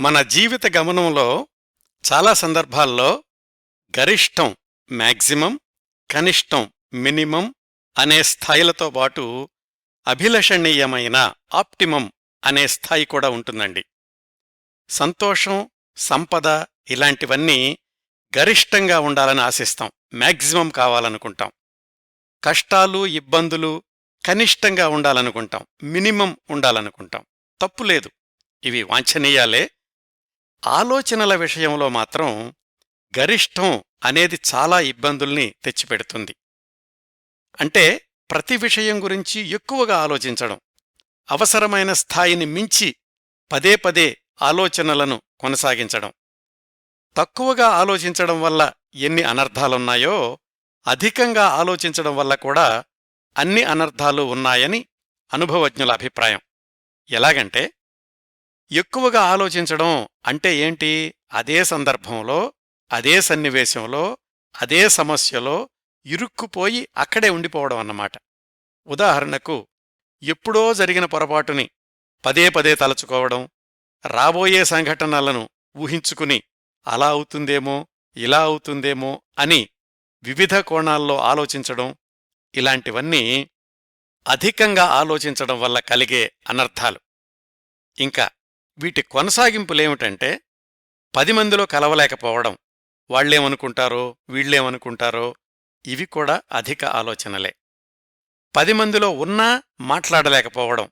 మన జీవిత గమనంలో చాలా సందర్భాల్లో గరిష్టం మ్యాక్సిమం కనిష్టం మినిమం అనే స్థాయిలతో పాటు అభిలషణీయమైన ఆప్టిమం అనే స్థాయి కూడా ఉంటుందండి. సంతోషం సంపద ఇలాంటివన్నీ గరిష్టంగా ఉండాలని ఆశిస్తాం. మ్యాక్సిమం కావాలనుకుంటాం. కష్టాలు ఇబ్బందులు కనిష్టంగా ఉండాలనుకుంటాం. మినిమం ఉండాలనుకుంటాం. తప్పులేదు ఇవి వాంఛనీయాలే. ఆలోచనల విషయంలో మాత్రం గరిష్టం అనేది చాలా ఇబ్బందుల్ని తెచ్చిపెడుతుంది. అంటే ప్రతి విషయం గురించి ఎక్కువగా ఆలోచించడం అవసరమైన స్థాయిని మించి పదే పదే ఆలోచనలను కొనసాగించడం తక్కువగా ఆలోచించడం వల్ల ఎన్ని అనర్థాలున్నాయో అధికంగా ఆలోచించడం వల్ల కూడా అన్ని అనర్థాలు ఉన్నాయని అనుభవజ్ఞుల అభిప్రాయం. ఎలాగంటే ఎక్కువగా ఆలోచించడం అంటే ఏంటి? అదే సందర్భంలో అదే సన్నివేశంలో అదే సమస్యలో ఇరుక్కుపోయి అక్కడే ఉండిపోవడం అన్నమాట. ఉదాహరణకు ఎప్పుడో జరిగిన పొరపాటుని పదే పదే తలచుకోవడం రాబోయే సంఘటనలను ఊహించుకుని అలా అవుతుందేమో ఇలా అవుతుందేమో అని వివిధ కోణాల్లో ఆలోచించడం ఇలాంటివన్నీ అధికంగా ఆలోచించడం వల్ల కలిగే అనర్థాలు. ఇంకా వీటి కొనసాగింపులేమిటంటే పది మందిలో కలవలేకపోవడం. వాళ్ళేమనుకుంటారో వీళ్ళేమనుకుంటారో ఇవి కూడా అధిక ఆలోచనలే. పది మందిలో ఉన్నా మాట్లాడలేకపోవడం.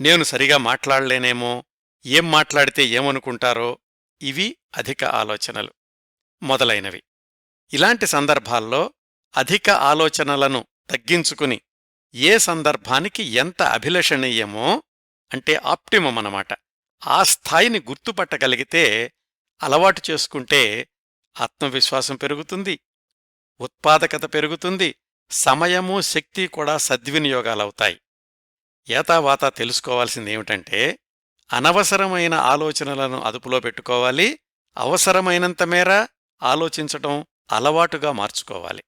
నేను సరిగా మాట్లాడలేనేమో ఏం మాట్లాడితే ఏమనుకుంటారో ఇవి అధిక ఆలోచనలు మొదలైనవి. ఇలాంటి సందర్భాల్లో అధిక ఆలోచనలను తగ్గించుకుని ఏ సందర్భానికి ఎంత అభిలషణీయమో అంటే ఆప్టిమం అన్నమాట. ఆ స్థాయిని గుర్తుపట్టగలిగితే అలవాటు చేసుకుంటే ఆత్మవిశ్వాసం పెరుగుతుంది ఉత్పాదకత పెరుగుతుంది సమయము శక్తి కూడా సద్వినియోగాలవుతాయి. ఏతావాత తెలుసుకోవాల్సిందేమిటంటే అనవసరమైన ఆలోచనలను అదుపులో పెట్టుకోవాలి అవసరమైనంత మేర ఆలోచించటం అలవాటుగా మార్చుకోవాలి.